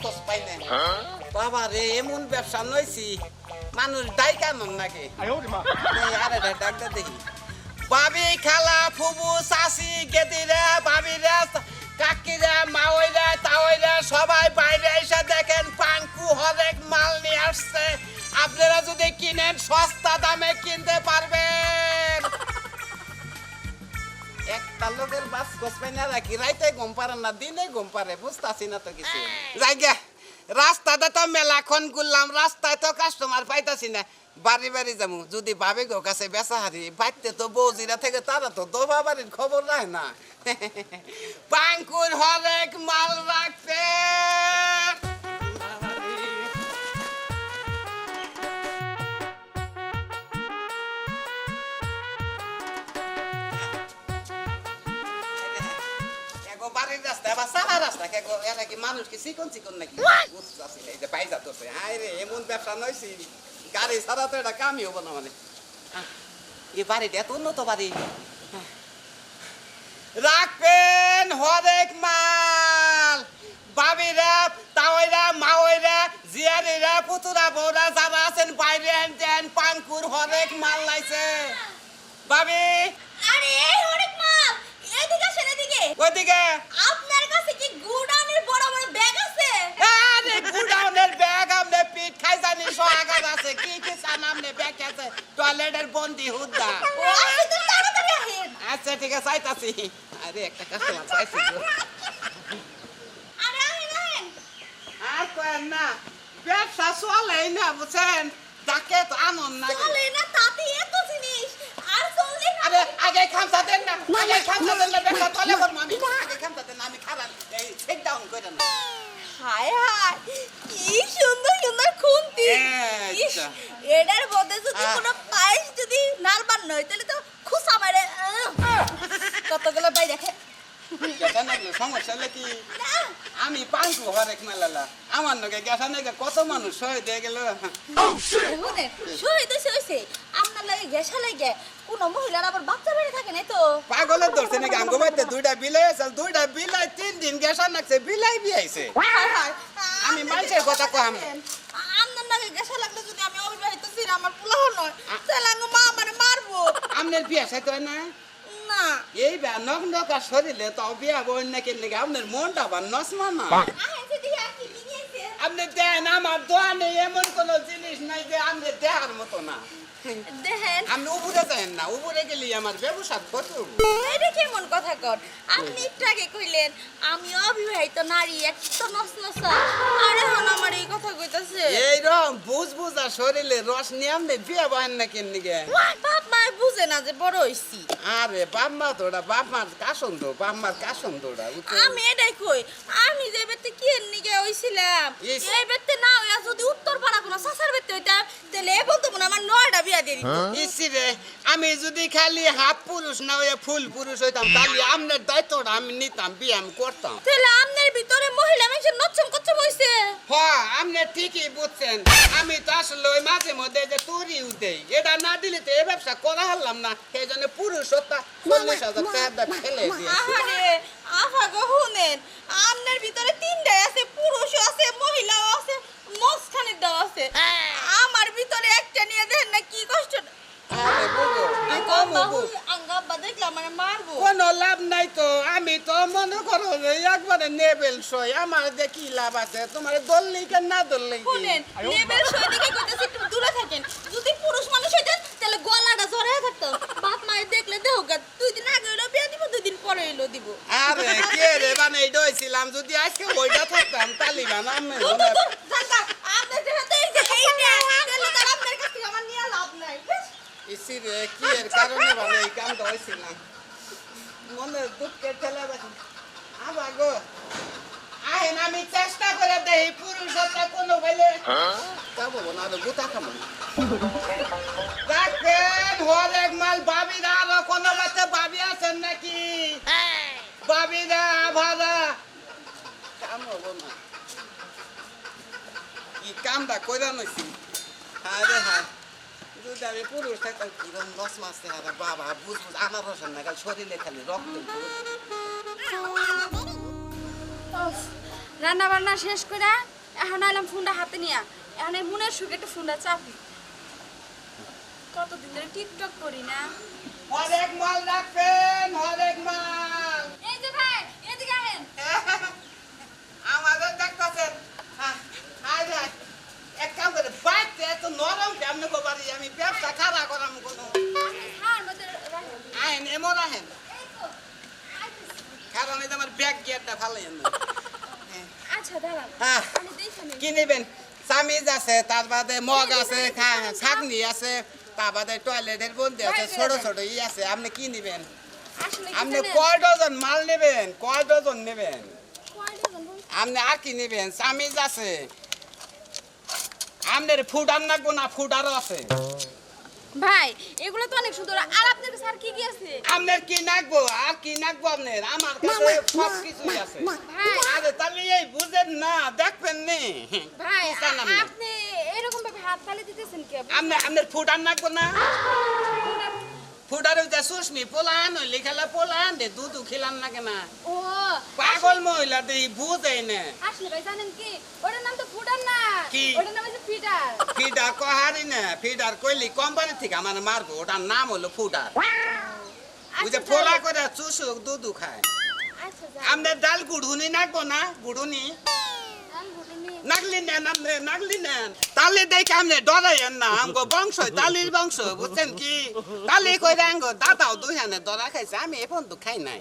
খোঁজ পাই না বাবা রে এমন ব্যবসা নইছি মানুষ দায় কেন নাকি? আরে ডাক্তার দেখি। বাবি খালা ফুবু চাষি গেদিরা বাবিরা কাকিরা মাওইরা তাওইরা সবাই বাইরে এসে দেখেন পাঙ্কু হরেক মাল নিয়ে আসছে। আপনারা যদি কিনেন সস্তা দামে কিনতে পারবেন। একটা লোকের বাস কসবে না রাখি, রাইতে গম পারে না, দিনে গম পারে, বুঝতাছি না তো কিছু। জায়গা রাস্তাতে তো মেলাখন ঘুরলাম, রাস্তায় তো কাস্টমার পাইতাছি না। বাড়ি বাড়ি যাব, যদি ভাবে গো কাছে বেচা হারি বাড়তে তো বৌজিরা থেকে তারা তো দোবা বাড়ির খবর রায় না। পাঙ্কুর হরেক মাল রাখতে বাড়ির রাস্তা বা সাহা রাস্তা কেগো এরা কি মানুষ কি চিকন চিকন নাকি এই যে পাই যাচ্ছে হাই রে এমন ব্যবসা নইছি গাড়ি ছাড়া তো এটা কামই হব না মানে এই বাড়িটা এত উন্নত বাড়ি। রাখবেন হরেক মাল বাবিরা তাওয়াইরা মাওয়াইরা জিয়ারিরা পুতুরা বৌরা যারা আছেন বাইরে আনতেন হরেক মাল লাইছে বাবি আরে হরেক ওইদিকে আপনার কাছে কি গুডাউনের বড় বড় ব্যাগ আছে? আরে গুডাউনের ব্যাগ আমনে পিঠ খাই জানি সোহাগার আছে। কি কি চান আমনে ব্যাগ আছে? টয়লেটের বন্দি তাড়াতাড়ি আসেন। আচ্ছা ঠিক আছে চাইতাছি আরে একটা কাস্টমার চাইছি তো। আরে আসেন আসেন। আর কয়েন না ব্যবসা চলেই না বুঝছেন? যাকে তো আনন্দ না। চলে না তাতে এত জিনিস আর চললে না আরে আগে খামসা দেন না। আগে খামসা দেন না ব্যবসা চলে করব আমি। আগে খামসা দেন না আমি খারাপ এই ডাউন করে না হায় হায় কি সুন্দর সুন্দর খুন্তি। আচ্ছা। এটার মধ্যে যদি কোনো পায়েস যদি নারবার নয় তাহলে তো খুসা মারে। কতগুলো পাই দেখে? সমস্যা হলে কি? আমি পাঙ্কু হরেক মেলালা। আমার নগে গেছে নাকি কত মানুষ শহীদ হয়ে গেল। শহীদ হয়েছে। আপনার লাগে গ্যাসা লাগে। কোনো মহিলার আবার বাচ্চা বেড়ে থাকে না তো। পাগলের ধরছে নাকি আমগো বাড়িতে দুইটা বিলাই আছে দুইটা বিলাই তিন দিন গেছে নাকছে বিলাই বিয়াইছে। আমি মানুষের কথা কম। আপনার লাগে গ্যাসা লাগলে যদি আমি অবিবাহিত ছিল আমার পুলাহ নয় তাহলে আমার মা আমারে মারবো। আপনার বিয়া সাইতে হয় না? না। এই বিয়া নখ নকা শরীরে তো বিয়া বই নাকি নাকি আপনার মনটা বা নসমা না। আপনি দেন আমার দোয়ানে এমন কোন জিনিস নাই যে আপনি দেহার মতো না। দেখেন। আপনি উপরে যান না উপরে গেলে আমার ব্যবসা কত এটা কেমন কথা? কর আপনি একটু আগে কইলেন? আমি অবিবাহিত নারী একটা নস নসা আর এখন আমার এই কথা কইতাছে। এই এইরকম বুঝ বুঝা শরীরে রস নিয়াম নে বিয়া বহেন না কেন নিগে বাপ মা বুঝে না যে বড় হইছি। আরে বাপ মা তোরা বাপ মার কাশন তো বাপ মার কাশন তোরা আমি এটাই কই আমি যে বেতে কি এর নিগে হইছিলাম। এই বেতে না হইয়া যদি উত্তর পাড়া কোনো সাসার বেতে হইতাম তাহলে এ বলতো মনে আমার নয়টা বিয়া দিয়ে দিত। ইসি রে আমি যদি খালি হাফ পুরুষ না হয়ে ফুল পুরুষ হইতাম তাহলে আপনার দায়িত্বটা আমি নিতাম বিয়ে আমি করতাম। তাহলে আমনের ভিতরে মহিলা মানুষের নচ্ছম কচ্ছম হইছে? হ্যাঁ আপনি ঠিকই বুঝছেন। আমি তো আসলে ওই মাঝে মধ্যে যে তুরি দেই এটা না দিলে তো এই ব্যবসা করা হলাম না। সেই জন্য পুরুষ হত্যা চল্লিশ হাজার টাকা ফেলে দিয়েছি। আফা গো শুনেন আমনের ভিতরে তিনটাই আছে পুরুষও আছে মহিলাও আছে মস্তানের দাও আছে। আমার ভিতরে একটা নিয়ে দেখেন না কি কষ্ট। আরে কি কম আমার মারবো? কোনো লাভ নাই তো আমি তো মনে করো যে একবারে নেবেল সই আমার যে কি লাভ আছে? তোমার দললি কেন না দললি? শুনেন লেবেল সৈনিকে কইতেছে একটু দূরে থাকেন। যদি পুরুষ মানুষ হইতেন তাহলে গলাটা জড়ায় থাকতো। বাপ মায়ের দেখলে দেহ গা দুই দিন আগে হইল বিয়া দিব দুই দিন পরে হইল দিব। আরে কে রে মানে দইছিলাম যদি আজকে ওইটা থাকতাম তালিবান আমি দূর, দূর, দূর, জাগা, আপনার যেহেতু এই যে এইটা, তাহলে তার আপনার কাছ থেকে আমার নিয়ে লাভ নাই বেশ, ইসি রে কি এর কারণে মানে এই কামটা হয়েছিলাম মনে দুঃখে ঠেলে বাকি আবা গো আহেন আমি চেষ্টা করে দেই পুরুষতা কোনো বলে। তা বলব না আরও গুতা খাব রাখেন হরেক মাল বাবিরা আরও কোনো বাচ্চা বাবি আছেন নাকি? বাবিরা ভাড়া। কাম হব না কি কামটা কইরা নইছি? আরে হ্যাঁ। যদি আমি পুরুষ থাকতাম কিরম মাস বাবা বুঝ বুঝ আমার রসন না খালি শরীরে খালি রক্ত রান্না বান্না শেষ করে এখন আইলাম ফোনটা হাতে নিয়া। এখন এই মনের সুখে একটা ফোনটা চাপি। কতদিন ধরে টিকটক করি না। হরেক মাল রাখবেন হরেক মাল। এই যে ভাই এদিকে আহেন। আমাদের দেখতেছেন। আয় রে এক কাম করে বাইতে এত নরম কেমনে বাড়ি আমি ব্যবসা খারাপ করাম কোনো আইন এমন আহেন তো। কারণ যে আমার ব্যাগ গিয়ারটা ভালো আচ্ছা দাঁড়ান হ্যাঁ। কি নেবেন? চামিজ আছে তার বাদে মগ আছে খা- ছাগনি আছে তার বাদে টয়লেটের বন্দি আছে ছোট ছোট ই আছে আপনি কি নেবেন? আপনি? কয় ডজন মাল নেবেন? কয় ডজন নেবেন? আপনি আর কি নেবেন? চামিজ আছে আপনার ফুডার নাকবো না ফুডারও আছে। ভাই এগুলো তো অনেক সুন্দর। আর আপনার কাছে আর কি কি আছে? আপনার কি নাকবো আর কি নাকবো আপনার আমার কাছে সব কিছু আছে। ভাই আরে তাহলে এই বুঝেন না দেখবেন নি। ভাই আপনি? এরকম ভাবে হাত তালি দিতেছেন কি? আপনি? আপনি আপনার ফুডার নাকবো না। ফুডার যে সুস্মি পোলান হইলে খেলা পোলান দে দুধ খিলান না কেনা। ও পাগল মহিলা দিয়ে বুঝে না আসলে ভাই জানেন কি? ওটার নাম তো ফুটার না। কি? ওটার নাম হচ্ছে ফিটার ফিডার কহারি না ফিডার কইলি কোম্পানি থেকে আমার মারবো ওটার নাম হলো ফুডার। ওই যে আচ্ছা, ফোলা করে চুষুক দুধ খায়। আচ্ছা ডাল গুড়ুনি নাকবো না? গুড়ুনি। নাগলি নেন আপনি নাগলি নেন তালে দেখে আপনি ডরাইয়েন না? আমগো বংশ, তালির বংশ, বুঝছেন কি? তালি কইরা আঙ্গো দাদাও দুহানে ডরা খাইছে, আমি এখন তো নাই।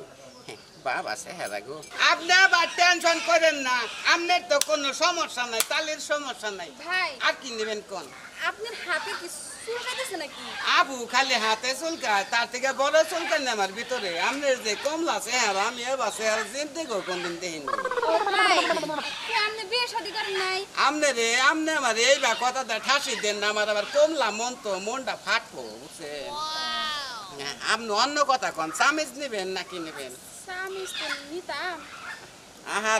হ্যাঁ, বাবা সেহারা গো। আপনি আবার টেনশন করেন না। আপনার তো কোনো সমস্যা নাই তালির সমস্যা নাই। ভাই। আর কি নেবেন কোন? আপনার হাতে কি চুলকাইতেছে নাকি? আবু খালি হাতে চুলকায় তার থেকে বড় চুলকায় না আমার ভিতরে। আপনার যে কমলা চেহারা আমি এবার চেহারা চিনতে গো কোনদিন দেখিনি। আমনে রে আমনে আমার এইবার কথাটা ঠাসি দেন না আমার আবার কমলা মন তো মনটা ফাটবো বুঝছেন? হ্যাঁ, আপনি অন্য কথা কন চামিজ নেবেন নাকি নেবেন? স্বামী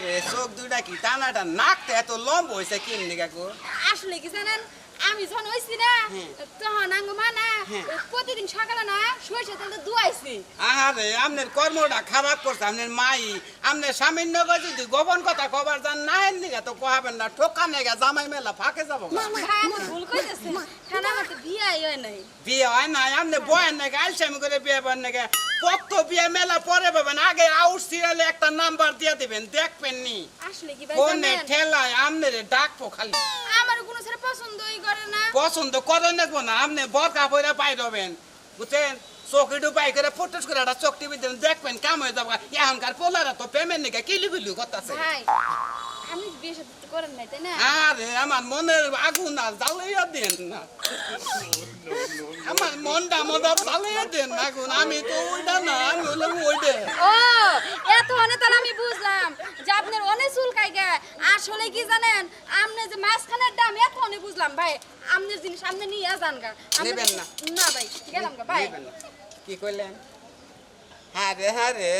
রে চোখ দুইটা কি টানাটা নাকটা এত লম্ব হয়েছে কিন গো আসলে কি জানেন আমি যখন হইছি না হ্যাঁ। তখন আঙ্গ মা না হ্যাঁ। প্রতিদিন সকালে না সরষে তেল দিয়ে দুয়াইছি। আহারে আপনার কর্মটা খারাপ করছে আপনার মাই। আপনার সামান্য করে যদি গোপন কথা কবার যান না এর নিগা তো কহাবেন না ঠোকা নেগা জামাই মেলা ফাঁকে যাব আমার ভুল কইতেছে। খানা আমার বিয়ে হয় নাই। বিয়ে হয় না আপনি বয়েন নাকি আলসামি করে বিয়ে পান নাকি পক্ত বিয়ে মেলা পরে পাবেন আগে আউট সিরিয়ালে একটা নাম্বার দিয়ে দিবেন দেখবেন নি আসলে কি ভাই ফোনে ঠেলায় আপনার ডাকবো খালি। আমার কোনো ছেলে পছন্দই করে না। পছন্দ করে নেব না আপনি বরকা পরে পাই রবেন। বুঝছেন? করে ফুটুস করে একটা দেখবেন কাম হয়ে যাব। এখনকার পোলারা তো পেমেন্ট নাকি কিলি বিলু করতেছে। ভাই আমি বিয়ে শাদী করেন নাই তাই না? আরে আমার মনের আগুন আর জ্বালাইয়া দেন না। আমার মনটা মজা জ্বালাইয়া দেন না আগুন আমি তো ওইটা না আমি হলাম ওইটা ও এত অনেক তাহলে আমি বুঝলাম যে আপনার অনেক চুল কাইগা আসলে কি জানেন আপনি যে অনেক বুঝলাম ভাই আপনার জিনিস আপনি নিয়ে যান গা। নেবেন না। না ভাই গেলাম গা ভাই। কি কইলেন? হারে হারে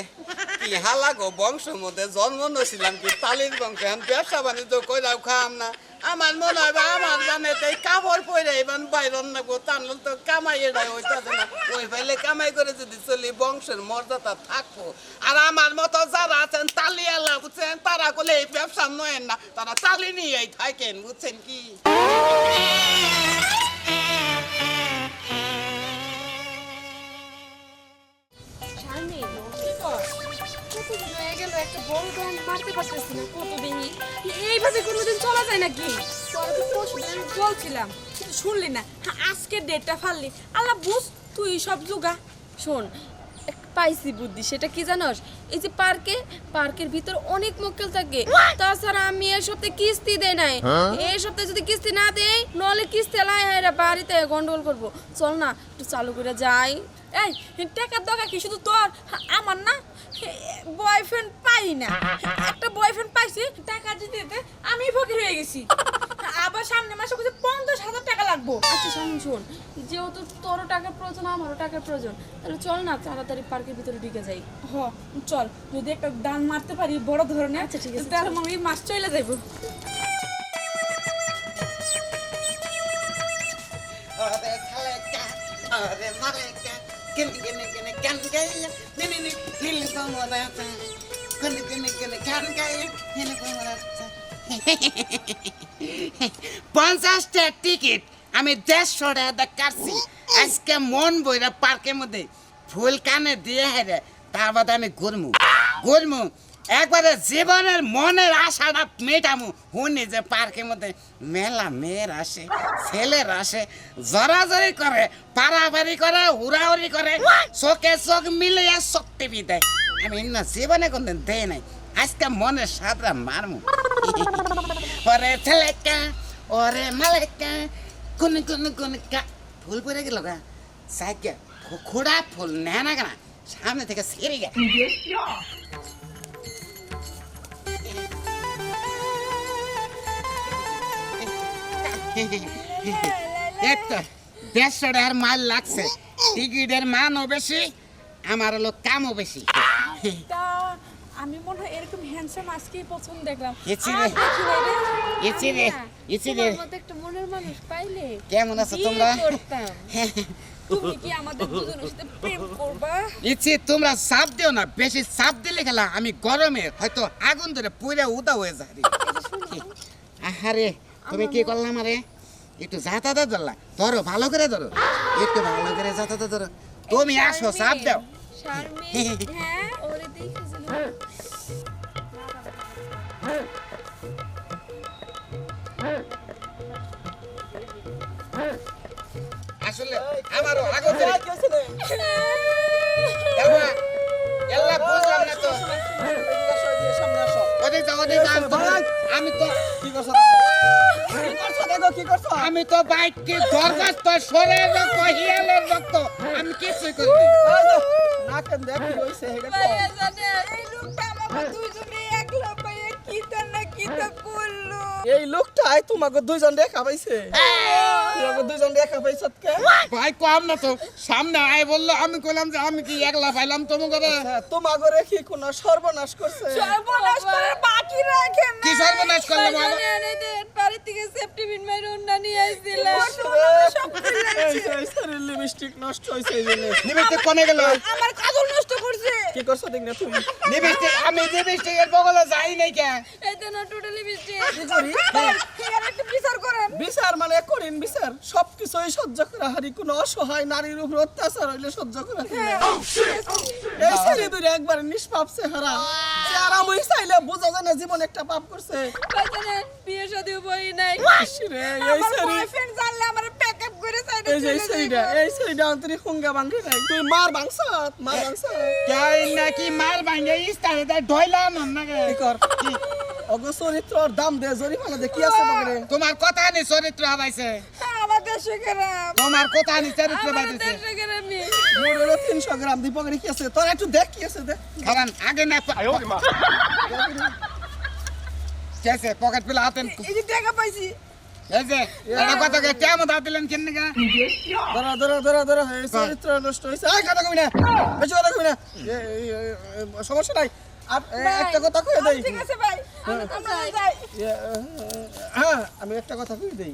কি হালা গো বংশ মধ্যে জন্ম নছিলাম কি তালির বংশ এখন ব্যবসা বাণিজ্য কইরাও খাম না। আমার মনে হয় আমার জানে তাই কাপড় পরে এবার বাইরন না গো তানল তো কামাই এটাই হইতাছে না। ওই ফাইলে কামাই করে যদি চলি, বংশের মর্যাদা থাকব। আর আমার মতো যারা আছেন তালি আলা বুঝছেন? তারা করলে এই ব্যবসা নয়েন না, তারা তালি নিয়েই থাকেন, বুঝছেন কি? হয়ে হ্যাঁ, পাইছি বুদ্ধি সেটা কি জানোস এই যে পার্কে পার্কের ভিতর অনেক মক্কেল থাকে তাছাড়া আমি এই সপ্তাহে কিস্তি দেয় নাই এই সপ্তাহে যদি কিস্তি না দেয় নলে কিস্তি বাড়িতে গন্ডগোল করব চল না একটু চালু করে যাই এই টাকার দরকার কি? শুধু তোর? আমার না? বয়ফ্রেন্ড পাই না। একটা বয়ফ্রেন্ড পাইছি টাকা দিতে দিতে আমি ফকির হয়ে গেছি। আবার সামনে মাসে কিছু পঞ্চাশ হাজার টাকা লাগবো। আচ্ছা শোন শোন যেহেতু তোরও টাকার প্রয়োজন আমারও টাকার প্রয়োজন তাহলে চল না তাড়াতাড়ি পার্কের ভিতরে ঢুকে যাই। হ চল যদি একটা দান মারতে পারি বড় ধরনের আচ্ছা, ঠিক আছে, তাহলে। আমি মাস চলে যাইবো। Ore saleka, পঞ্চাশটা টিকিট আমি দেড়শো টাকা কাটছি আজকে মন বইরা পার্কের মধ্যে ফুল কানে দিয়ে হেরে তার বাদে আমি ঘুরমু ঘুরমু একবারে জীবনের মনের আশাটা মেটামু। হুনি যে পার্কের মধ্যে মেলা মেয়ের আসে ছেলের আসে জরাজরি করে পারাপারি করে উড়াউড়ি করে চোখে চোখ মিলিয়ে শক্তি দেয় আমি না জীবনে কোনদিন দেয় নাই আজকে মনের সাদরা মারমু। ওরে ছেলেকা ওরে মালেকা কোন কোন কোন কা ফুল পরে গেল গা। সাইকে খোড়া ফুল নেয় না কেনা? সামনে থেকে সেরে গে একটা দেড়শো টাকার মাল লাগছে টিকিটের মানও বেশি আমার হলো কামও বেশি তা আমি মনে হয় এরকম হ্যান্ডসাম আজকেই প্রথম দেখলাম ইচ্ছে আর রে। দেখি নাই রে। ইচ্ছে রে, আমি না, ইচ্ছে রে। তোমার মতো একটা মনের মানুষ পাইলে কেমন আছো তোমরা তুমি কি আমাদের দুজনের সাথে প্রেম করবা ইচ্ছে তোমরা চাপ দিও না বেশি চাপ দিলে খেলা আমি গরমে হয়তো আগুন ধরে পুরে উদা হয়ে যায় রে। আহারে তুমি কি করলাম আরে একটু যাতায়াত ধরলা ধরো ভালো করে ধরো। একটু ভালো করে যাতায়াত ধরো তুমি আসো চাপ দাও। হ্যাঁ আসলে আমারও আগুন ধরে এল্লা এল্লা বুঝলাম না তো আমি তো- আমি তো আমি তো বাইক কি দরখাস্ত সরের রক্ত হিয়ালের রক্ত। আমি কিছুই করিনি ভাইয়া জানে এই লোকটা আমাকে দুইজনে একলা পাইয়া কিতা না কিতা করল এই লোকটাই তোমাকে দুইজন দেখা পাইছ কে ভাই কম না তো। সামনে আয় বলল আমি কইলাম যে আমি কি একলা পাইলাম তোমাকে তোমাকে রেখে কোন সর্বনাশ করছে? সর্বনাশ করে বাকি রাখেন না কি সর্বনাশ বাড়ি থেকে সেফটি বিন মাইর নিয়ে শরীর লিপস্টিক নষ্ট হয়েছে এই জন্য। কোনে গেল? আমার কাজল নষ্ট করছে। কি করছ দেখ না তুমি? নিবিস্টিক আমি নিবিস্টিকের বগলে যাই নাই কে? এই তো না টোটালি মিষ্টি কি করি বিচার করেন? বিচার মানে করিন বিচার। সবকিছুই সহ্য করা হারি কোনো অসহায় নারীর উপর অত্যাচার হইলে সহ্য করা এই ছেলে দুই একবার নিষ্পাপ চেহারা। চেহারা মুই চাইলে বোঝা যায় না জীবন একটা পাপ করছে। বিয়ে শাদী বই নাই? রে, এই বয়ফ্রেন্ড জানলে আমার প্যাকআপ করে সাইডে এই যে এই সেইটা এই সেইটা অন্তরি হুঙ্গা ভাঙ্গি নাই। তুই মার ভাঙছত মার ভাঙছত কাই নাকি মার ভাঙ্গে ইস্তারে দা ঢইলা নন না কি কর? অগ চরিত্রর দাম দে জরিমানা দে কি আছে তোমার কথা নেই চরিত্র হাবাইছে আমার দেশে তোমার কথা নি চরিত্র আমার দেড়শো গ্রামই। মোর হলো তিনশো গ্রাম দি পকেটে কি আছে? তোর একটু দেখ কি আছে দেখ। কারণ আগে না কেসে পকেট পিলা হাতেন এই যে টাকা পাইছি। সমস্যা নাই। আর একটা কথা কয়ে দেই। হ্যাঁ। আমি একটা কথা কই দেই।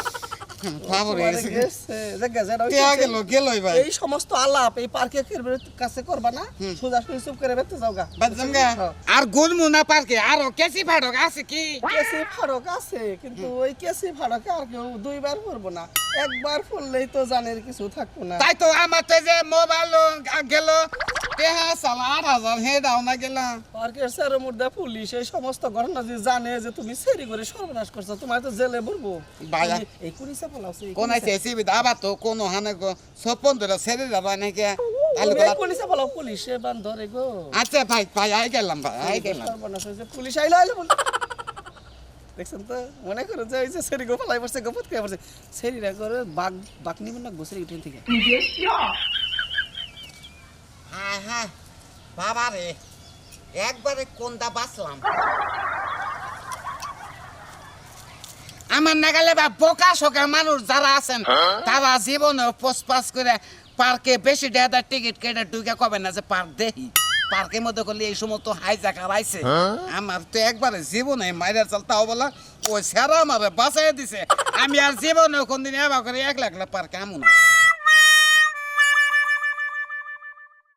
এই সমস্ত আলাপ এই পার্কে কাছে করবা না সোজা চুপ করে বেতে যাও গা। আর গুলমু না পার্কে আরও কেসি ফাটক আছে কি? কেসি ফাড়ক আছে কিন্তু ওই কেসি ফাড়কে আর কেউ দুইবার পড়ব না। একবার পড়লেই তো জানের কিছু থাকব না। তাই তো আমার তো যে মোবাইল গেল। পুলিশ এই সমস্ত ঘটনা যে জানে যে তুমি সেরি করে সর্বনাশ করছ তোমার তো জেলে বলব এই কোন আছে এসিবি আবার তো কোনো হানে গো সপন ধরে ছেড়ে যাবা নাকি এই বলা- পুলিশে বান ধরে গো আচ্ছা ভাই ভাই আই গেলাম ভাই আই গেলাম পুলিশ আইলো আইলো দেখছেন তো মনে করে যে ওই যে সেরি গো পলাই পড়ছে গপত খেয়ে পড়ছে সেরিরা করে বাঘ বাঘ নিবেন না গোসের উঠেন থেকে হ্যাঁ হ্যাঁ বাবা রে একবারে কোনটা বাঁচলাম আমার নাগালে বা বোকা শোকা মানুষ যারা আছেন তারা জীবনে পাস করে পার্কে বেশি ডেদার টিকিট কেটে ঢুকে কবে না যে পার্ক দেখি। পার্কের মধ্যে করলে এই সময় তো হাই জাকা হারাইছে আমার তো একবারে জীবনে মাইরা চাল তাও বলা ওই স্যারা আমার বাঁচাই দিছে। আমি আর জীবনে কোনদিন এবার করে এক লাখ পার্কে আমু না।